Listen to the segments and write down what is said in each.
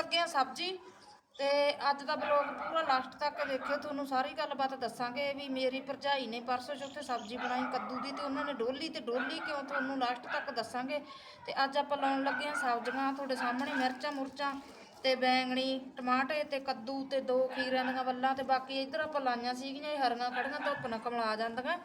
ਲੱਗੇ ਆ ਸਬਜ਼ੀ ਤੇ ਅੱਜ ਦਾ ਬਲੌਗ ਪੂਰਾ ਲਾਸਟ ਤੱਕ ਦੇਖਿਓ ਤੁਹਾਨੂੰ ਸਾਰੀ ਗੱਲਬਾਤ ਦੱਸਾਂਗੇ ਵੀ ਮੇਰੀ ਭਰਜਾਈ ਨੇ ਪਰਸੋਂ ਚੌਥੇ ਸਬਜ਼ੀ ਬਣਾਈ ਕੱਦੂ ਦੀ ਤੇ ਉਹਨਾਂ ਨੇ ਡੋਲੀ ਤੇ ਡੋਲੀ ਕਿਉਂ ਤੁਹਾਨੂੰ ਲਾਸਟ ਤੱਕ ਦੱਸਾਂਗੇ। ਤੇ ਅੱਜ ਆਪਾਂ ਲਾਉਣ ਲੱਗੇ ਆ ਸਬਜ਼ੀਆਂ, ਤੁਹਾਡੇ ਸਾਹਮਣੇ ਮਿਰਚਾਂ, ਮੁਰਚਾਂ ਤੇ ਬੈਂਗਣੀ ਟਮਾਟੇ ਤੇ ਕੱਦੂ ਤੇ ਦੋ ਖੀਰਿਆਂ ਦੀਆਂ ਵੱਲਾਂ ਤੇ ਬਾਕੀ ਇੱਧਰ ਆਪਾਂ ਲਾਈਆਂ ਸੀਗੀਆਂ, ਇਹ ਹਰੀਆਂ ਖੜੀਆਂ, ਧੁੱਪ ਨਾਲ ਕਮਲਾ ਜਾਂਦੀਆਂ।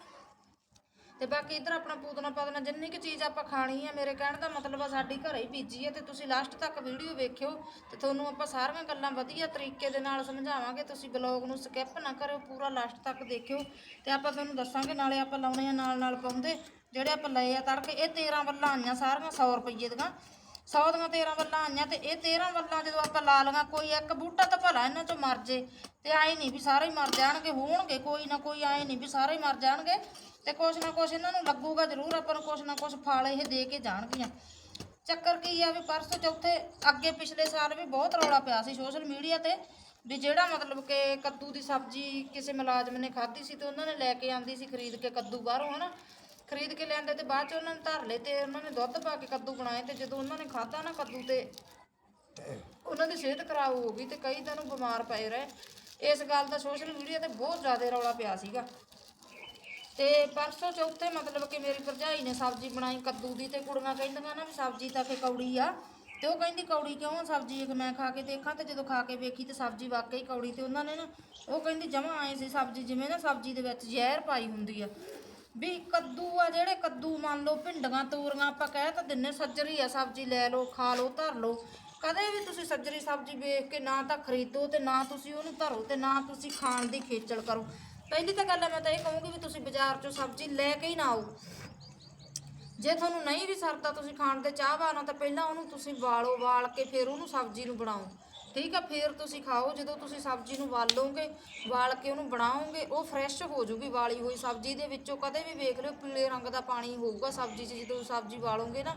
ਤੇ ਬਾਕੀ ਇਧਰ ਆਪਣਾ ਪੂਤਨਾ ਪਾਤਨਾ ਜਿੰਨੀ ਕੁ ਚੀਜ਼ ਆਪਾਂ ਖਾਣੀ ਹੈ ਮੇਰੇ ਕਹਿਣ ਦਾ ਮਤਲਬ ਆ ਸਾਡੀ ਘਰੇ ਹੀ ਬੀਜੀ ਹੈ ਤੇ ਤੁਸੀਂ ਲਾਸਟ ਤੱਕ ਵੀਡੀਓ ਵੇਖਿਓ ਤੇ ਤੁਹਾਨੂੰ ਆਪਾਂ ਸਾਰੀਆਂ ਗੱਲਾਂ ਵਧੀਆ ਤਰੀਕੇ ਦੇ ਨਾਲ ਸਮਝਾਵਾਂਗੇ, ਤੁਸੀਂ ਬਲੌਗ ਨੂੰ ਸਕਿਪ ਨਾ ਕਰਿਓ, ਪੂਰਾ ਲਾਸਟ ਤੱਕ ਦੇਖਿਓ ਤੇ ਆਪਾਂ ਤੁਹਾਨੂੰ ਦੱਸਾਂਗੇ ਨਾਲੇ ਆਪਾਂ ਲਾਉਣੇ ਆ ਨਾਲ ਨਾਲ ਪਾਉਂਦੇ, ਜਿਹੜੇ ਆਪਾਂ ਲਏ ਆ ਤੜਕੇ, ਇਹ 13 ਵੱਲਾਂ ਆਈਆਂ ਸਾਰੀਆਂ 100 ਰੁਪਏ ਦੀਆਂ। 100 ਦੀਆਂ 13 ਵੱਲਾਂ ਆਈਆਂ ਤੇ ਇਹ 13 ਵੱਲਾਂ ਜਦੋਂ ਆਪਾਂ ਲਾ ਲਈਆਂ, ਕੋਈ ਇੱਕ ਬੂਟਾ ਤਾਂ ਭਲਾ ਇਹਨਾਂ ਚੋਂ ਮਰ ਜੇ। ਤੇ ਆਏ ਨਹੀਂ ਵੀ ਸਾਰੇ ਹੀ ਮਰ ਜਾਣਗੇ, ਹੋਣਗੇ ਕੋਈ ਨਾ ਕੋਈ, ਆਏ ਨਹੀਂ ਵੀ ਸਾਰੇ ਹੀ ਮਰ ਜਾਣਗੇ। ਤੇ ਕੁਛ ਨਾ ਕੁਛ ਇਹਨਾਂ ਨੂੰ ਲੱਗੂਗਾ ਜ਼ਰੂਰ, ਆਪਾਂ ਨੂੰ ਕੁਛ ਨਾ ਕੁਛ ਫਲ ਇਹ ਦੇ ਕੇ ਜਾਣਗੀਆਂ। ਚੱਕਰ ਕੀ ਆ ਵੀ ਪਰਸੋਂ ਚੌਥੇ, ਅੱਗੇ ਪਿਛਲੇ ਸਾਲ ਵੀ ਬਹੁਤ ਰੌਲਾ ਪਿਆ ਸੀ ਸੋਸ਼ਲ ਮੀਡੀਆ ਤੇ, ਵੀ ਜਿਹੜਾ ਮਤਲਬ ਕਿ ਕੱਦੂ ਦੀ ਸਬਜ਼ੀ ਕਿਸੇ ਮੁਲਾਜ਼ਮ ਨੇ ਖਾਧੀ ਸੀ ਤੇ ਉਹਨਾਂ ਨੇ ਲੈ ਕੇ ਆਂਦੀ ਸੀ ਖਰੀਦ ਕੇ ਕੱਦੂ ਬਾਹਰੋਂ, ਹਨਾ? ਖਰੀਦ ਕੇ ਲਿਆਂਦੇ ਤੇ ਬਾਅਦ ਚ ਉਹਨਾਂ ਨੇ ਧਰ ਲਏ ਤੇ ਉਹਨਾਂ ਨੇ ਦੁੱਧ ਪਾ ਕੇ ਕੱਦੂ ਬਣਾਏ ਤੇ ਜਦੋਂ ਉਹਨਾਂ ਨੇ ਖਾਧਾ ਨਾ ਕੱਦੂ ਤੇ, ਉਹਨਾਂ ਦੀ ਸਿਹਤ ਖਰਾਬ ਹੋ ਗਈ ਤੇ ਕਈ ਦਿਨ ਉਹ ਬਿਮਾਰ ਪਏ ਰਹੇ। ਇਸ ਗੱਲ ਦਾ ਸੋਸ਼ਲ ਮੀਡੀਆ ਤੇ ਬਹੁਤ ਜ਼ਿਆਦਾ ਰੌਲਾ ਪਿਆ ਸੀਗਾ। ਤੇ ਪਰਸੋਂ ਚੌਥੇ ਮਤਲਬ ਕਿ ਮੇਰੀ ਭਰਜਾਈ ਨੇ ਸਬਜ਼ੀ ਬਣਾਈ ਕੱਦੂ ਦੀ ਤੇ ਕੁੜੀਆਂ ਕਹਿੰਦੀਆਂ ਨਾ ਵੀ ਸਬਜ਼ੀ ਤਾਂ ਕਿ ਕੌੜੀ ਆ। ਤੇ ਉਹ ਕਹਿੰਦੀ ਕੌੜੀ ਕਿਉਂ ਸਬਜ਼ੀ? ਇੱਕ ਮੈਂ ਖਾ ਕੇ ਦੇਖਾਂ ਤੇ ਜਦੋਂ ਖਾ ਕੇ ਵੇਖੀ ਤੇ ਸਬਜ਼ੀ ਵਾਕਈ ਕੌੜੀ ਤੇ ਉਹਨਾਂ ਨੇ ਨਾ, ਉਹ ਕਹਿੰਦੀ ਜਮਾ ਆਏ ਸੀ ਸਬਜ਼ੀ, ਜਿਵੇਂ ਨਾ ਸਬਜ਼ੀ ਦੇ ਵਿੱਚ ਜ਼ਹਿਰ ਪਾਈ ਹੁੰਦੀ ਆ। ਵੀ ਕੱਦੂ ਆ ਜਿਹੜੇ ਕੱਦੂ ਮੰਨ ਲਓ ਭਿੰਡੀਆਂ, ਤੋਰੀਆਂ ਆਪਾਂ ਕਹਿ ਤਾਂ ਦਿੰਨੇ ਸੱਜਰੀ ਆ ਸਬਜ਼ੀ ਲੈ ਲਓ, ਖਾ ਲਓ, ਧਰ ਲਓ। ਕਦੇ ਵੀ ਤੁਸੀਂ ਸੱਜਰੀ ਸਬਜ਼ੀ ਵੇਖ ਕੇ ਨਾ ਤਾਂ ਖਰੀਦੋ ਤੇ ਨਾ ਤੁਸੀਂ ਉਹਨੂੰ ਧਰੋ ਤੇ ਨਾ ਤੁਸੀਂ ਖਾਣ ਦੀ ਖੇਚਲ ਕਰੋ। ਪਹਿਲੀ ਤਾਂ ਗੱਲ ਹੈ ਮੈਂ ਤਾਂ ਇਹ ਕਹੂੰਗੀ ਵੀ ਤੁਸੀਂ ਬਾਜ਼ਾਰ 'ਚੋਂ ਸਬਜ਼ੀ ਲੈ ਕੇ ਹੀ ਨਾ ਆਓ। ਜੇ ਤੁਹਾਨੂੰ ਨਹੀਂ ਵੀ ਸਰਦਾ ਤੁਸੀਂ ਖਾਣ ਦੇ ਚਾਹਵਾਨ ਹੋ ਤਾਂ ਪਹਿਲਾਂ ਉਹਨੂੰ ਤੁਸੀਂ ਵਾਲੋ, ਵਾਲ ਕੇ ਫਿਰ ਉਹਨੂੰ ਸਬਜ਼ੀ ਨੂੰ ਬਣਾਓ। ਠੀਕ ਆ, ਫਿਰ ਤੁਸੀਂ ਖਾਓ, ਜਦੋਂ ਤੁਸੀਂ ਸਬਜ਼ੀ ਨੂੰ ਵਾਲੋਗੇ, ਵਾਲ ਕੇ ਉਹਨੂੰ ਬਣਾਓਗੇ, ਉਹ ਫਰੈਸ਼ ਹੋ ਜੂਗੀ ਵਾਲੀ ਹੋਈ ਸਬਜ਼ੀ ਦੇ ਵਿੱਚੋਂ ਕਦੇ ਵੀ ਵੇਖ ਲਿਓ, ਪੀਲੇ ਰੰਗ ਦਾ ਪਾਣੀ ਹੋਊਗਾ ਸਬਜ਼ੀ 'ਚ, ਜਦੋਂ ਸਬਜ਼ੀ ਵਾਲੋਗੇ ਨਾ,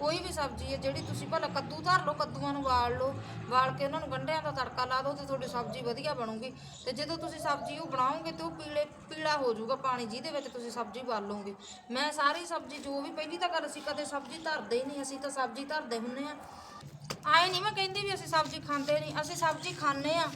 ਕੋਈ ਵੀ ਸਬਜ਼ੀ ਹੈ ਜਿਹੜੀ ਤੁਸੀਂ ਭਲਾ ਕੱਦੂ ਧਰ ਲਓ, ਕੱਦੂਆਂ ਨੂੰ ਵਾਲ ਲਓ, ਵਾਲ ਕੇ ਉਹਨਾਂ ਨੂੰ ਗੰਢਿਆਂ ਦਾ ਤੜਕਾ ਲਾ ਦਿਓ ਤੇ ਤੁਹਾਡੀ ਸਬਜ਼ੀ ਵਧੀਆ ਬਣੂਗੀ। ਤੇ ਜਦੋਂ ਤੁਸੀਂ ਸਬਜ਼ੀ ਉਹ ਬਣਾਓਗੇ ਤੇ ਉਹ ਪੀਲੇ, ਪੀਲਾ ਹੋ ਜਾਊਗਾ ਪਾਣੀ ਜਿਹਦੇ ਵਿੱਚ ਤੁਸੀਂ ਸਬਜ਼ੀ ਵਾਲੋਗੇ। ਮੈਂ ਸਾਰੀ ਸਬਜ਼ੀ ਜੋ ਵੀ ਪਹਿਲੀ ਤਾਂ ਗੱਲ ਅਸੀਂ ਕਦੇ ਸਬਜ਼ੀ ਧਰਦੇ ਹੀ ਨਹੀਂ, ਅਸੀਂ ਤਾਂ ਸਬਜ਼ੀ ਧਰਦੇ ਹੁੰਨੇ ਆ ਆਏ ਨਹੀਂ ਮੈਂ ਕਹਿੰਦੀ ਵੀ ਅਸੀਂ ਸਬਜ਼ੀ ਖਾਂਦੇ ਨਹੀਂ ਅਸੀਂ ਸਬਜ਼ੀ ਖਾਂਦੇ ਆ,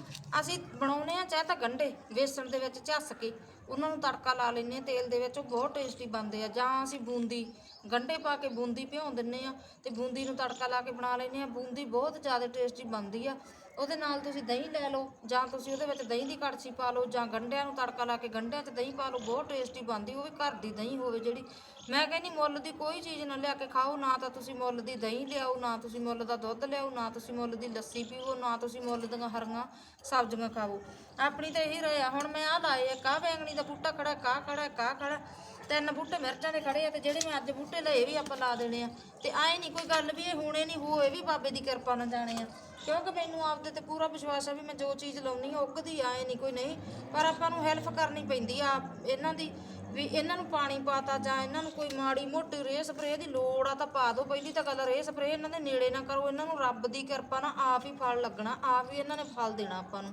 ਅਸੀਂ ਬਣਾਉਨੇ ਆ ਚਾਹੇ ਤਾਂ ਗੰਢੇ, ਵੇਸਣ ਦੇ ਵਿੱਚ ਝੱਸ ਕੇ, ਉਹਨਾਂ ਨੂੰ ਤੜਕਾ ਲਾ ਲੈਨੇ ਆ, ਤੇਲ ਦੇ ਵਿੱਚ ਉਹ ਬਹੁਤ ਟੇਸਟੀ ਬਣਦੇ ਆ, ਜਾਂ ਅਸੀਂ ਬੂੰਦੀ, ਗੰਢੇ ਪਾ ਕੇ ਬੂੰਦੀ ਭਿਉਂ ਦਿੰਨੇ ਆ ਤੇ ਬੂੰਦੀ ਨੂੰ ਤੜਕਾ ਲਾ ਕੇ ਬਣਾ ਲੈਨੇ ਆ, ਬੂੰਦੀ ਬਹੁਤ ਜ਼ਿਆਦਾ ਟੇਸਟੀ ਬਣਦੀ ਆ ਉਹਦੇ ਨਾਲ ਤੁਸੀਂ ਦਹੀਂ ਲੈ ਲਓ, ਜਾਂ ਤੁਸੀਂ ਉਹਦੇ ਵਿੱਚ ਦਹੀਂ ਦੀ ਕੜਛੀ ਪਾ ਲਓ, ਜਾਂ ਗੰਢਿਆਂ ਨੂੰ ਤੜਕਾ ਲਾ ਕੇ ਗੰਢਿਆਂ 'ਚ ਦਹੀਂ ਪਾ ਲਓ, ਬਹੁਤ ਟੇਸਟੀ ਬਣਦੀ, ਉਹ ਵੀ ਘਰ ਦੀ ਦਹੀਂ ਹੋਵੇ ਜਿਹੜੀ। ਮੈਂ ਕਹਿੰਦੀ ਮੁੱਲ ਦੀ ਕੋਈ ਚੀਜ਼ ਨਾ ਲਿਆ ਕੇ ਖਾਓ, ਨਾ ਤਾਂ ਤੁਸੀਂ ਮੁੱਲ ਦੀ ਦਹੀਂ ਲਿਆਓ, ਨਾ ਤੁਸੀਂ ਮੁੱਲ ਦਾ ਦੁੱਧ ਲਿਆਓ, ਨਾ ਤੁਸੀਂ ਮੁੱਲ ਦੀ ਲੱਸੀ ਪੀਵੋ ਨਾ ਤੁਸੀਂ ਮੁੱਲ ਦੀਆਂ ਹਰੀਆਂ ਸਬਜ਼ੀਆਂ ਖਾਓ। ਆਪਣੀ ਤਾਂ ਇਹੀ ਰਹੇ ਆ, ਹੁਣ ਮੈਂ ਆ ਲਾਏ ਆ, ਕਾਹ ਬੈਂਗਣੀ ਦਾ ਬੂਟਾ ਖੜਾ, ਕਾਹ ਖੜਾ ਕਾਹ ਖੜਾ। ਤਿੰਨ ਬੂਟੇ ਮਿਰਚਾਂ ਦੇ ਖੜੇ ਆ ਤੇ ਜਿਹੜੇ ਮੈਂ ਅੱਜ ਬੂਟੇ ਲਏ ਵੀ ਆਪਾਂ ਲਾ ਦੇਣੇ ਆ। ਤੇ ਆਏ ਨਹੀਂ ਕੋਈ ਗੱਲ ਵੀ ਇਹ ਹੋਣੇ ਨਹੀਂ ਹੋਏ ਵੀ ਬਾਬੇ ਦੀ ਕਿਰਪਾ ਨਾਲ ਜਾਣੇ ਆ। ਕਿਉਂਕਿ ਮੈਨੂੰ ਆਪਦੇ ਤੇ ਪੂਰਾ ਵਿਸ਼ਵਾਸ ਆ ਵੀ ਮੈਂ ਜੋ ਚੀਜ਼ ਲਾਉਣੀ ਆ ਉੱਗਦੀ ਆਏ ਨਹੀਂ ਕੋਈ ਨਹੀਂ। ਪਰ ਆਪਾਂ ਨੂੰ ਹੈਲਪ ਕਰਨੀ ਪੈਂਦੀ ਆ ਇਹਨਾਂ ਦੀ ਵੀ ਇਹਨਾਂ ਨੂੰ ਪਾਣੀ ਪਾਤਾ ਜਾਂ ਇਹਨਾਂ ਨੂੰ ਕੋਈ ਮਾੜੀ ਮੋਟੀ ਰੇ ਸਪਰੇਅ ਦੀ ਲੋੜ ਆ ਤਾਂ ਪਾ ਦਿਓ। ਪਹਿਲੀ ਤਾਂ ਗੱਲ ਰੇ ਸਪਰੇਅ ਇਹਨਾਂ ਦੇ ਨੇੜੇ ਨਾ ਕਰੋ ਇਹਨਾਂ ਨੂੰ ਰੱਬ ਦੀ ਕਿਰਪਾ ਨਾਲ ਆਪ ਹੀ ਫਲ ਲੱਗਣਾ ਆਪ ਹੀ ਇਹਨਾਂ ਨੇ ਫਲ ਦੇਣਾ ਆਪਾਂ ਨੂੰ।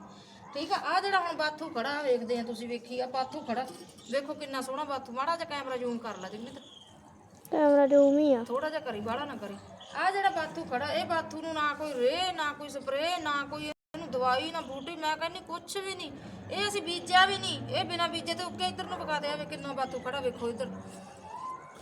ਠੀਕ ਆ ਆ ਜਿਹੜਾ ਹੁਣ ਬਾਥੂ ਖੜਾ ਵੇਖਦੇ ਆ ਤੁਸੀਂ ਵੇਖੀ ਆ ਬਾਥੂ ਖੜਾ। ਵੇਖੋ ਕਿੰਨਾ ਸੋਹਣਾ ਬਾਥੂ ਮਾੜਾ ਜਿਹਾ ਕੈਮਰਾ ਜ਼ੂਮ ਕਰ ਲੈ ਜਿੰਨੇ ਤੇ ਕੈਮਰਾ ਡੂਮ ਹੀ ਆ। ਥੋੜਾ ਜਿਹਾ ਕਰੀ ਬਾਹਲਾ ਨਾ ਕਰੀ। ਆ ਜਿਹੜਾ ਬਾਥੂ ਖੜਾ ਇਹ ਬਾਥੂ ਨੂੰ ਨਾ ਕੋਈ ਰੇ ਨਾ ਕੋਈ ਸਪਰੇਅ ਨਾ ਕੋਈ ਇਹਨੂੰ ਦਵਾਈ ਨਾ ਬੂਟੀ ਮੈਂ ਕਹਿੰਦੀ ਕੁਛ ਵੀ ਨਹੀਂ। ਇਹ ਅਸੀਂ ਬੀਜਿਆ ਵੀ ਨਹੀਂ ਇਹ ਬਿਨਾ ਬੀਜੇ ਤੇ ਉੱਗੇ ਇੱਧਰ ਨੂੰ ਪਕਾ ਦਿਆ ਵੇ ਕਿੰਨਾ ਬਾਥੂ ਖੜਾ ਵੇਖੋ ਇੱਧਰ।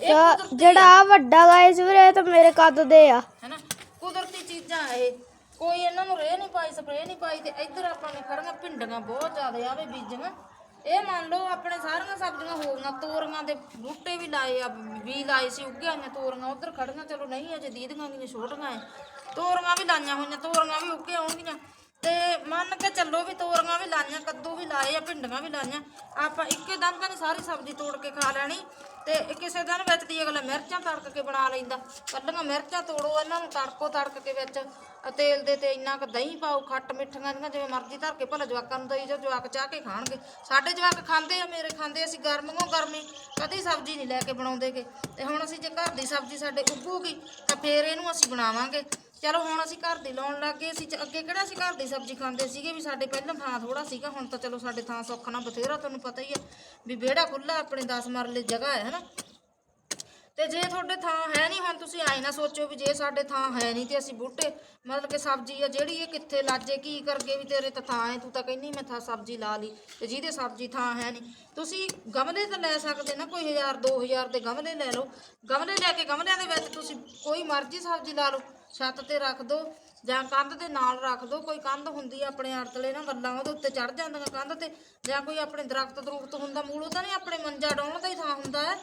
ਇਹ ਤਾਂ ਕੁਦਰਤੀ ਜਿਹੜਾ ਆ। ਵੱਡਾ ਗਾਇਸ ਵੀਰੇ ਇਹ ਤਾਂ ਮੇਰੇ ਕੱਦ ਦੇ ਆ। ਹੈਨਾ? ਕੁਦਰਤੀ ਚੀਜ਼ਾਂ ਇਹ। ਕੋਈ ਇਹਨਾਂ ਨੂੰ ਰੇ ਨਹੀਂ ਪਾਈ ਸਪਰੇਅ ਨਹੀਂ ਪਾਈ ਤੇ ਇੱਧਰ ਆਪਾਂ ਨੇ ਖੜੀਆਂ ਭਿੰਡੀਆਂ ਬਹੁਤ ਜ਼ਿਆਦਾ ਆਵੇ ਬੀਜੀਆਂ। ਇਹ ਮੰਨ ਲਓ ਆਪਣੇ ਸਾਰੀਆਂ ਸਬਜ਼ੀਆਂ ਹੋ ਗਈਆਂ, ਤੋਰੀਆਂ ਦੇ ਬੂਟੇ ਵੀ ਲਾਏ ਆ ਵੀ ਲਾਏ ਸੀ ਉੱਗੀਆਂ ਹੋਈਆਂ ਤੋਰੀਆਂ, ਉਧਰ ਖੜੀਆਂ ਚਲੋ ਨਹੀਂ ਅਜੇ ਦੀਦੀਆਂ ਗਈਆਂ ਛੋਟੀਆਂ ਐ। ਤੋਰੀਆਂ ਵੀ ਲਾਈਆਂ ਹੋਈਆਂ, ਤੋਰੀਆਂ ਵੀ ਉੱਗੇ ਆਉਣਗੀਆਂ। ਤੇ ਮੰਨ ਕੇ ਚੱਲੋ ਵੀ ਤੋਰੀਆਂ ਵੀ ਲਾਈਆਂ, ਕੱਦੂ ਵੀ ਲਾਏ ਆ, ਭਿੰਡੀਆਂ ਵੀ ਲਾਈਆਂ। ਆਪਾਂ ਇੱਕੇ ਦਿਨ ਤਾਂ ਨੀ ਸਾਰੀ ਸਬਜ਼ੀ ਤੋੜ ਕੇ ਖਾ ਲੈਣੀ। ਤੇ ਕਿਸੇ ਦਿਨ ਵਿੱਚ ਦੀ ਅਗਲਾ ਮਿਰਚਾਂ ਤੜਕ ਕੇ ਬਣਾ ਲੈਂਦਾ। ਕੱਲੀਆਂ ਮਿਰਚਾਂ ਤੋੜੋ, ਇਹਨਾਂ ਨੂੰ ਤੜਕੋ ਤੜਕ ਕੇ ਵਿੱਚ ਅ ਤੇਲ ਦੇ ਤੇ ਇੰਨਾ ਕੁ ਦਹੀਂ ਪਾਓ, ਖੱਟ ਮਿੱਠੀਆਂ ਦੀਆਂ ਜਿਵੇਂ ਮਰਜ਼ੀ ਧਰ ਕੇ ਭਲਾ ਜਵਾਕਾਂ ਨੂੰ ਦਈ ਜੋ ਜਵਾਕ ਚਾਹ ਕੇ ਖਾਣਗੇ। ਸਾਡੇ ਜਵਾਕ ਖਾਂਦੇ ਆ, ਮੇਰੇ ਖਾਂਦੇ ਅਸੀਂ ਗਰਮੀਆਂ ਗਰਮੀ ਕਦੀ ਸਬਜ਼ੀ ਨਹੀਂ ਲੈ ਕੇ ਬਣਾਉਂਦੇਗੇ। ਤੇ ਹੁਣ ਅਸੀਂ ਜੇ ਘਰ ਦੀ ਸਬਜ਼ੀ ਸਾਡੇ ਉੱਗੂਗੀ, ਤਾਂ ਫੇਰ ਇਹਨੂੰ ਅਸੀਂ ਬਣਾਵਾਂਗੇ। ਚਲੋ ਹੁਣ ਅਸੀਂ ਘਰ ਦੀ ਲਾਉਣ ਲੱਗ ਗਏ, ਅਸੀਂ ਅੱਗੇ ਕਿਹੜਾ ਅਸੀਂ ਘਰ ਦੀ ਸਬਜ਼ੀ ਖਾਂਦੇ ਸੀਗੇ ਵੀ ਸਾਡੇ ਪਹਿਲਾਂ ਥਾਂ ਥੋੜਾ ਸੀਗਾ, ਹੁਣ ਤਾਂ ਚਲੋ ਸਾਡੇ ਥਾਂ ਸੁੱਖ ਨਾਲ ਬਥੇਰਾ ਤੁਹਾਨੂੰ ਪਤਾ ਹੀ ਆ, ਵੀ ਵਿਹੜਾ ਖੁੱਲਾ ਆਪਣੇ 10 ਮਰਲੇ ਜਗ੍ਹਾ ਹੈ, ਹਨਾ? ਤੇ ਜੇ ਤੁਹਾਡੇ ਥਾਂ ਹੈ ਨਹੀਂ, ਹੁਣ ਤੁਸੀਂ ਆਏ ਨਾ ਸੋਚੋ ਵੀ ਜੇ ਸਾਡੇ ਥਾਂ ਹੈ ਨਹੀਂ ਤੇ ਅਸੀਂ ਬੂਟੇ, ਮਤਲਬ ਕਿ ਸਬਜ਼ੀ ਆ ਜਿਹੜੀ ਇਹ ਕਿੱਥੇ ਲਾਜੇ, ਕੀ ਕਰਕੇ ਵੀ ਤੇਰੇ ਤਾਂ ਥਾਂ ਹੈ, ਤੂੰ ਤਾਂ ਕਹਿੰਦੀ ਮੈਂ ਥਾਂ ਸਬਜ਼ੀ ਲਾ ਲਈ ਤੇ ਜਿਹਦੇ ਸਬਜ਼ੀ ਥਾਂ ਹੈ ਨਹੀਂ। ਤੁਸੀਂ ਗਮਲੇ ਤਾਂ ਲੈ ਸਕਦੇ ਨਾ ਕੋਈ 1000 2000 ਦੇ ਗਮਲੇ ਲੈ ਲਓ। ਗਮਲੇ ਲੈ ਕੇ ਗਮਲਿਆਂ ਦੇ ਵਿੱਚ ਤੁਸੀਂ ਕੋਈ ਮਰਜ਼ੀ ਸਬਜ਼ੀ ਲਾ ਲਓ, ਛੱਤ ਤੇ ਰੱਖ ਦਿਓ ਜਾਂ ਕੰਧ ਦੇ ਨਾਲ ਰੱਖ ਦਿਓ ਕੋਈ ਕੰਧ ਹੁੰਦੀ ਆ ਆਪਣੇ ਆੜਤਲੇ ਨਾ ਵੱਲਾਂ ਉਹਦੇ ਉੱਤੇ ਚੜ ਜਾਂਦੀਆਂ ਕੰਧ ਤੇ ਜਾਂ ਕੋਈ ਆਪਣੇ ਦਰਖਤ ਦਰੁਖਤ ਹੁੰਦਾ, ਮੂਲ ਤਾਂ ਨਹੀਂ ਆਪਣੇ ਮੰਜਾ ਡਾਉਣ ਦਾ ਹੀ ਥਾਂ ਹੁੰਦਾ ਹੈ।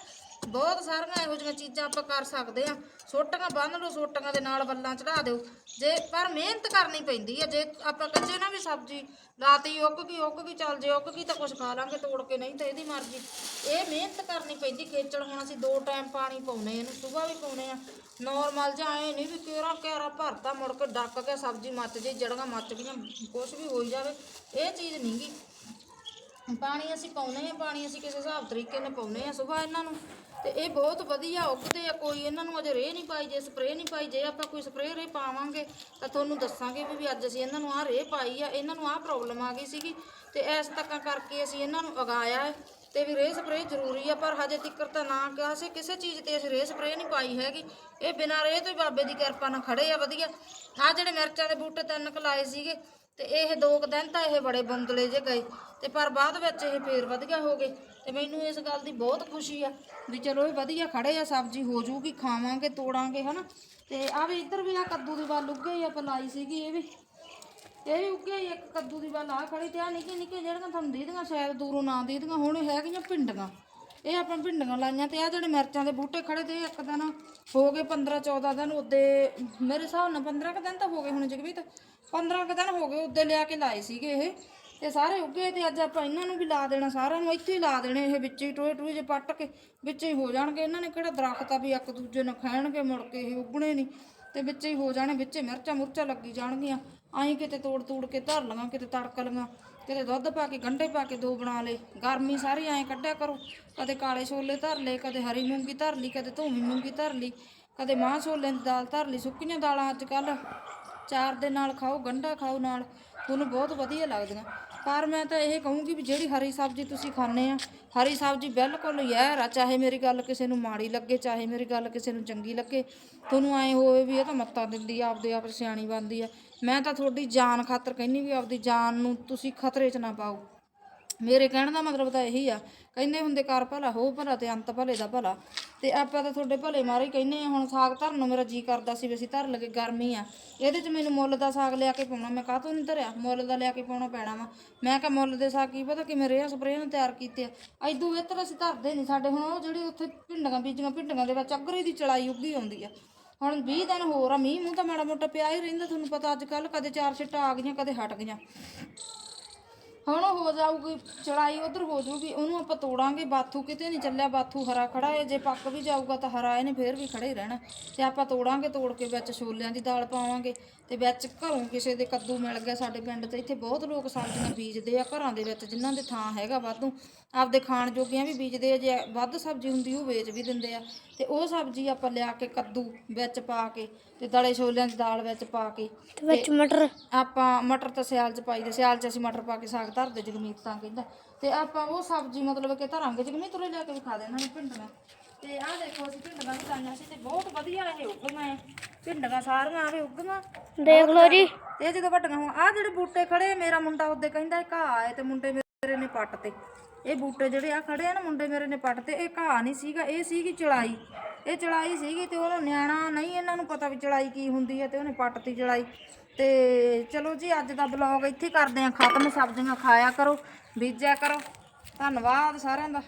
ਬਹੁਤ ਸਾਰੀਆਂ ਇਹੋ ਜਿਹੀਆਂ ਚੀਜ਼ਾਂ ਆਪਾਂ ਕਰ ਸਕਦੇ ਆ ਸੋਟੀਆਂ ਬੰਨ ਲਓ, ਸੋਟੀਆਂ ਦੇ ਨਾਲ ਬੱਲਾਂ ਚੜਾ ਦਿਓ। ਜੇ, ਪਰ ਮਿਹਨਤ ਕਰਨੀ ਪੈਂਦੀ ਹੈ। ਜੇ ਆਪਾਂ ਕੱਚੇ ਨਾ ਵੀ ਸਬਜ਼ੀ ਰਾਤੀ ਉੱਗ ਗਈ ਉੱਗ ਗਈ, ਚੱਲ ਜੇ ਉੱਗ ਗਈ ਤਾਂ ਕੁਝ ਖਾ ਲਾਂਗੇ, ਤੋੜ ਕੇ ਨਹੀਂ ਤਾਂ ਇਹਦੀ ਮਰਜ਼ੀ। ਇਹ ਮਿਹਨਤ ਕਰਨੀ ਪੈਂਦੀ ਖੇਚਲ ਹੁਣ ਅਸੀਂ ਦੋ ਟਾਈਮ ਪਾਣੀ ਪਾਉਨੇ ਇਹਨੂੰ ਸਵੇਰ ਵੀ ਪਾਉਨੇ ਆ। ਨੋਰਮਲ ਜਾਂ ਐ ਨਹੀਂ ਵੀ ਕਿਹੜਾ ਕਿਹੜਾ ਭਰਤਾ ਮੁੜ ਕੇ ਡੱਕ ਕੇ ਸਬਜ਼ੀ ਮੱਚ ਜੇ ਜੜੀਆਂ ਮੱਚ ਗਈਆਂ ਕੁਝ ਵੀ ਹੋਈ ਜਾਵੇ, ਇਹ ਚੀਜ਼ ਨਹੀਂਗੀ ਪਾਣੀ ਅਸੀਂ ਪਾਉਨੇ ਆ ਪਾਣੀ ਅਸੀਂ ਕਿਸੇ ਹਿਸਾਬ ਤਰੀਕੇ ਨਾਲ ਪਾਉਨੇ ਆ ਸਵੇਰ ਇਹਨਾਂ ਨੂੰ। ਤੇ ਇਹ ਬਹੁਤ ਵਧੀਆ ਉੱਗਦੇ ਆ, ਕੋਈ ਇਹਨਾਂ ਨੂੰ ਅਜੇ ਰੇਹ ਨਹੀਂ ਪਾਈ, ਜੇ ਸਪਰੇਅ ਨਹੀਂ ਪਾਈ, ਜੇ ਆਪਾਂ ਕੋਈ ਸਪਰੇਅ ਰੇ ਪਾਵਾਂਗੇ ਤਾਂ ਤੁਹਾਨੂੰ ਦੱਸਾਂਗੇ ਵੀ ਅੱਜ ਅਸੀਂ ਇਹਨਾਂ ਨੂੰ ਆਹ ਰੇਹ ਪਾਈ ਆ, ਇਹਨਾਂ ਨੂੰ ਆਹ ਪ੍ਰੋਬਲਮ ਆ ਗਈ ਸੀਗੀ। ਤੇ ਇਸ ਤੱਕ ਕਰਕੇ ਅਸੀਂ ਇਹਨਾਂ ਨੂੰ ਉਗਾਇਆ ਹੈ ਤੇ ਵੀ ਰੇਹ ਸਪਰੇਅ ਜ਼ਰੂਰੀ ਆ, ਪਰ ਹਜੇ ਤੱਕ ਤਾਂ ਨਾ ਕਿਸੇ ਕਿਸੇ ਚੀਜ਼ ਤੇ ਅਸੀਂ ਰੇਹ ਸਪਰੇਅ ਨਹੀਂ ਪਾਈ ਹੈਗੀ। ਇਹ ਬਿਨਾਂ ਰੇਹ ਤੋਂ ਹੀ ਬਾਬੇ ਦੀ ਕਿਰਪਾ ਨਾਲ ਖੜੇ ਆ, ਵਧੀਆ। ਆ ਜਿਹੜੇ ਮਿਰਚਾਂ ਦੇ ਬੂਟੇ ਤਿੰਨ ਕੁ ਲਾਏ ਸੀਗੇ ਤੇ ਇਹ ਦੋ ਕੁ ਦਿਨ ਤਾਂ ਇਹ ਬੜੇ ਬੰਦਲੇ ਜੇ ਗਏ। ਤੇ ਪਰ ਬਾਅਦ ਵਿੱਚ ਇਹ ਫੇਰ ਵਧੀਆ ਹੋ ਗਏ। ਤੇ ਮੈਨੂੰ ਇਸ ਗੱਲ ਦੀ ਬਹੁਤ ਖੁਸ਼ੀ ਆ ਵੀ ਚਲੋ ਇਹ ਵਧੀਆ ਖੜੇ ਆ, ਸਬਜ਼ੀ ਹੋ ਜੂਗੀ, ਖਾਵਾਂਗੇ, ਤੋੜਾਂਗੇ, ਹਨਾ। ਤੇ ਆ ਵੀ ਇੱਧਰ ਵੀ ਆ ਕੱਦੂ ਦੀ ਵੱਲ ਉੱਗੇ ਹੀ ਆਪਾਂ ਲਾਈ ਸੀਗੀ ਇਹ ਵੀ। ਇਹ ਵੀ ਉੱਗੇ ਇੱਕ ਕੱਦੂ ਦੀ ਵੱਲ ਆ ਖੜੀ ਤੇ ਆ ਨਿੱਕੇ ਨਿੱਕੇ ਜਿਹੜੀਆਂ ਤੁਹਾਨੂੰ ਦੀਦੀਆਂ, ਸ਼ਾਇਦ ਦੂਰੋਂ ਨਾ ਦੀਦੀਆਂ ਹੁਣ ਹੈਗੀਆਂ ਪਿੰਡੀਆਂ ਇਹ ਆਪਾਂ ਭਿੰਡੀਆਂ ਲਾਈਆਂ ਤੇ ਆ ਜਿਹੜੇ ਮਿਰਚਾਂ ਦੇ ਬੂਟੇ ਖੜੇ ਤੇ ਇੱਕ ਦਿਨ ਹੋ ਗਏ 15 14 ਦਿਨ, ਉਹਦੇ ਮੇਰੇ ਹਿਸਾਬ ਨਾਲ 15 ਕੁ ਦਿਨ ਤਾਂ ਹੋ ਗਏ ਹੁਣ ਜਗਵੀਤ 15 ਕੁ ਦਿਨ ਹੋ ਗਏ ਉਹਦੇ ਲਿਆ ਕੇ ਲਾਏ ਸੀਗੇ ਇਹ। ਤੇ ਸਾਰੇ ਉੱਗੇ ਤੇ ਅੱਜ ਆਪਾਂ ਇਹਨਾਂ ਨੂੰ ਵੀ ਲਾ ਦੇਣਾ, ਸਾਰਿਆਂ ਨੂੰ ਇੱਥੇ ਹੀ ਲਾ ਦੇਣੇ ਇਹ ਵਿੱਚ ਹੀ, ਟੋਏ ਟੋਏ ਜੇ ਪੱਟ ਕੇ ਵਿੱਚ ਹੀ ਹੋ ਜਾਣਗੇ। ਇਹਨਾਂ ਨੇ ਕਿਹੜਾ ਦਰਖਤ ਆ ਵੀ ਇੱਕ ਦੂਜੇ ਨੂੰ ਖਾਣਗੇ ਮੁੜ ਕੇ ਇਹ ਉੱਗਣੇ ਨਹੀਂ। ਤੇ ਵਿੱਚ ਹੀ ਹੋ ਜਾਣੇ, ਵਿੱਚ ਮਿਰਚਾਂ ਮੁਰਚਾਂ ਲੱਗੀ ਜਾਣਗੀਆਂ। ਆਈ ਕਿਤੇ ਤੋੜ ਤੋੜ ਕੇ ਧਰ ਲਵਾਂ, ਕਿਤੇ ਤੜਕ ਲਵਾਂ, ਕਿਤੇ ਦੁੱਧ ਪਾ ਕੇ, ਗੰਢੇ ਪਾ ਕੇ ਦੋ ਬਣਾ ਲਏ। ਗਰਮੀ ਸਾਰੀ ਐਂ ਕੱਢਿਆ ਕਰੋ। ਕਦੇ ਕਾਲੇ ਛੋਲੇ ਧਰ ਲਏ, ਕਦੇ ਹਰੀ ਮੂੰਗੀ ਧਰ ਲਈ, ਕਦੇ ਧੂਮੀ ਮੂੰਗੀ ਧਰ ਲਈ, ਕਦੇ ਮਾਂ ਛੋਲੇ ਦੀ ਦਾਲ ਧਰ ਲਈ, ਸੁੱਕੀਆਂ ਦਾਲਾਂ ਅੱਜ ਕੱਲ ਚਾਰ ਦੇ ਨਾਲ ਖਾਓ, ਗੰਢਾ ਖਾਓ ਨਾਲ, ਤੁਹਾਨੂੰ ਬਹੁਤ ਵਧੀਆ ਲੱਗਦੀਆਂ। ਪਰ ਮੈਂ ਤਾਂ ਇਹ ਕਹੂੰਗੀ ਵੀ ਜਿਹੜੀ ਹਰੀ ਸਬਜ਼ੀ ਤੁਸੀਂ ਖਾਂਦੇ ਆ, ਹਰੀ ਸਬਜ਼ੀ ਬਿਲਕੁਲ ਯਾਰ ਆ, ਚਾਹੇ ਮੇਰੀ ਗੱਲ ਕਿਸੇ ਨੂੰ ਮਾੜੀ ਲੱਗੇ, ਚਾਹੇ ਮੇਰੀ ਗੱਲ ਕਿਸੇ ਨੂੰ ਚੰਗੀ ਲੱਗੇ, ਤੁਹਾਨੂੰ ਐ ਹੋਵੇ ਵੀ ਇਹ ਤਾਂ ਮੱਤਾਂ ਦਿੰਦੀ ਆ, ਆਪਦੇ ਆਪ ਸਿਆਣੀ ਬਣਦੀ ਆ। ਮੈਂ ਤਾਂ ਤੁਹਾਡੀ ਜਾਨ ਖਾਤਰ ਕਹਿੰਨੀ ਵੀ ਆਪਦੀ ਜਾਨ ਨੂੰ ਤੁਸੀਂ ਖਤਰੇ 'ਚ ਨਾ ਪਾਓ। ਮੇਰੇ ਕਹਿਣ ਦਾ ਮਤਲਬ ਤਾਂ ਇਹੀ ਆ, ਕਹਿੰਦੇ ਹੁੰਦੇ ਕਰ ਭਲਾ ਹੋ ਭਲਾ ਤੇ ਅੰਤ ਭਲੇ ਦਾ ਭਲਾ। ਤੇ ਆਪਾਂ ਤਾਂ ਤੁਹਾਡੇ ਭਲੇ ਮਾਰੇ ਹੀ ਕਹਿੰਨੇ ਆ, ਹੁਣ ਸਾਗ ਧਰਨ ਨੂੰ ਮੇਰਾ ਜੀ ਕਰਦਾ ਸੀ ਵੀ ਅਸੀਂ ਧਰ ਲਗੇ, ਗਰਮੀ ਆ। ਇਹਦੇ 'ਚ ਮੈਨੂੰ ਮੁੱਲ ਦਾ ਸਾਗ ਲਿਆ ਕੇ ਪਾਉਣਾ, ਮੈਂ ਕਾਹ ਤੋਂ ਨਹੀਂ ਧਰਿਆ? ਮੁੱਲ ਦਾ ਲਿਆ ਕੇ ਪਾਉਣਾ ਪੈਣਾ ਵਾ। ਮੈਂ ਕਿਹਾ ਮੁੱਲ ਦੇ ਸਾਗ ਕੀ ਪਤਾ ਕਿਵੇਂ ਰੇਹ ਸਪਰੇਅ ਨੂੰ ਤਿਆਰ ਕੀਤੇ ਆ। ਐਦੂ ਬਿਹਤਰ ਅਸੀਂ ਧਰਦੇ ਨਹੀਂ ਸਾਡੇ, ਹੁਣ ਉਹ ਜਿਹੜੀ ਉੱਥੇ ਭਿੰਡੀਆਂ ਬੀਜੀਆਂ, ਭਿੰਡੀਆਂ ਦੇ ਵਿੱਚ ਅਗਰੇ ਦੀ ਚੜਾਈ ਉੱਗੀ ਆਉਂਦੀ ਆ। ਹੁਣ 20 ਦਿਨ ਹੋਰ ਆ, ਮੀਂਹ ਮੂੰਹ ਤਾਂ ਮਾੜਾ ਮੋਟਾ ਪਿਆ ਹੀ ਰਹਿੰਦਾ, ਤੁਹਾਨੂੰ ਪਤਾ ਅੱਜ ਕੱਲ ਕਦੇ ਚਾਰ ਛਿੱਟਾਂ ਆ ਗਈਆਂ, ਕਦੇ ਹਟ ਗਈਆਂ। ਹੁਣ ਉਹ ਹੋ ਜਾਊਗੀ, ਚੜਾਈ ਉਧਰ ਹੋ ਜਾਊਗੀ, ਉਹਨੂੰ ਆਪਾਂ ਤੋੜਾਂਗੇ, ਬਾਥੂ ਕਿਤੇ ਨਹੀਂ ਚੱਲਿਆ, ਬਾਥੂ ਹਰਾ ਖੜਾ ਹੈ, ਜੇ ਪੱਕ ਵੀ ਜਾਊਗਾ ਤਾਂ ਹਰਾ ਇਹਨੇ ਫੇਰ ਵੀ ਖੜੇ ਹੀ ਰਹਿਣਾ। ਤੇ ਆਪਾਂ ਤੋੜਾਂਗੇ, ਤੋੜ ਕੇ ਵਿੱਚ ਛੋਲਿਆਂ ਦੀ ਦਾਲ ਪਾਵਾਂਗੇ ਤੇ ਵਿੱਚ ਘਰੋਂ ਕਿਸੇ ਦੇ ਕੱਦੂ ਮਿਲ ਗਿਆ ਸਾਡੇ ਪਿੰਡ ਤੇ ਇੱਥੇ ਬਹੁਤ ਲੋਕ ਸਬਜ਼ੀਆਂ ਬੀਜਦੇ ਆ ਘਰਾਂ ਦੇ ਵਿੱਚ ਜਿਨ੍ਹਾਂ ਦੇ ਥਾਂ ਹੈਗਾ ਵਾਧੂ। ਆਪਦੇ ਖਾਣ ਜੋਗੀਆਂ ਵੀ ਬੀਜਦੇ ਆ ਜੇ ਵੱਧ ਸਬਜ਼ੀ ਹੁੰਦੀ ਉਹ ਵੇਚ ਵੀ ਦਿੰਦੇ ਆ। ਤੇ ਉਹ ਸਬਜ਼ੀ ਆਪਾਂ ਲਿਆ ਕੇ ਕੱਦੂ ਵਿੱਚ ਪਾ ਕੇ ਤੇ ਦਲੇ ਛੋਲਿਆਂ ਦੀ ਦਾਲ ਵਿੱਚ ਪਾ ਕੇ ਤੇ ਵਿੱਚ ਮਟਰ। ਆਪਾਂ ਮਟਰ ਤਾਂ ਸਿਆਲ ਚ ਪਾਈਦੇ ਸਿਆਲ ਚ ਅਸੀਂ ਮਟਰ ਪਾ ਕੇ ਸਾਗ ਧਰਦੇ ਜਗਮੀਤ ਤਾਂ ਕਹਿੰਦਾ। ਤੇ ਆਪਾਂ ਉਹ ਸਬਜ਼ੀ ਮਤਲਬ ਕਿ ਧਰਾਂਗੇ ਜਗਮੀਤ ਉਰੇ ਲਿਆ ਕੇ ਵੀ ਖਾ ਦੇਣਾ ਨੇ ਭਿੰਡੀਆਂ ਤੇ ਆਹ ਦੇਖੋ ਅਸੀਂ ਭਿੰਡੀਆਂ ਵੀ ਲਾਈਆਂ ਸੀ ਤੇ ਬਹੁਤ ਵਧੀਆ ਇਹ ਉੱਗੀਆਂ ਐ ਭਿੰਡੀਆਂ ਸਾਰੀਆਂ ਆਵੇ ਉੱਗੀਆਂ। ਦੇਖ ਲਓ ਜੀ। ਤੇ ਇਹ ਜਦੋਂ ਵੱਡੀਆਂ ਹੋਣ ਆਹ ਜਿਹੜੇ ਬੂਟੇ ਖੜੇ ਆ, ਮੇਰਾ ਮੁੰਡਾ ਉਹਦੇ ਕਹਿੰਦਾ ਇਹ ਘਾਹ ਹੈ ਤੇ ਮੁੰਡੇ ਮੇਰੇ ਨੇ ਪੱਟ ਤੇ। ਇਹ ਬੂਟੇ ਜਿਹੜੇ ਆ ਖੜੇ ਆ ਨਾ ਮੁੰਡੇ ਮੇਰੇ ਨੇ ਪੱਟ ਤੇ ਇਹ ਘਾਹ ਨਹੀਂ ਸੀਗਾ ਇਹ ਸੀਗੀ ਚੜਾਈ। ਇਹ ਚੜਾਈ ਸੀਗੀ ਤੇ ਉਹਨੂੰ ਨਿਆਣਾ ਨਹੀਂ ਇਹਨਾਂ ਨੂੰ ਪਤਾ ਵੀ ਚੜਾਈ ਕੀ ਹੁੰਦੀ ਹੈ ਤੇ ਉਹਨੇ ਪੱਟਤੀ ਚੜਾਈ। ਤੇ ਚਲੋ ਜੀ ਅੱਜ ਦਾ ਬਲੌਗ ਇੱਥੇ ਕਰਦੇ ਆ ਖਤਮ ਸਬਜ਼ੀਆਂ ਖਾਇਆ ਕਰੋ ਬੀਜਿਆ ਕਰੋ। ਧੰਨਵਾਦ ਸਾਰਿਆਂ ਦਾ।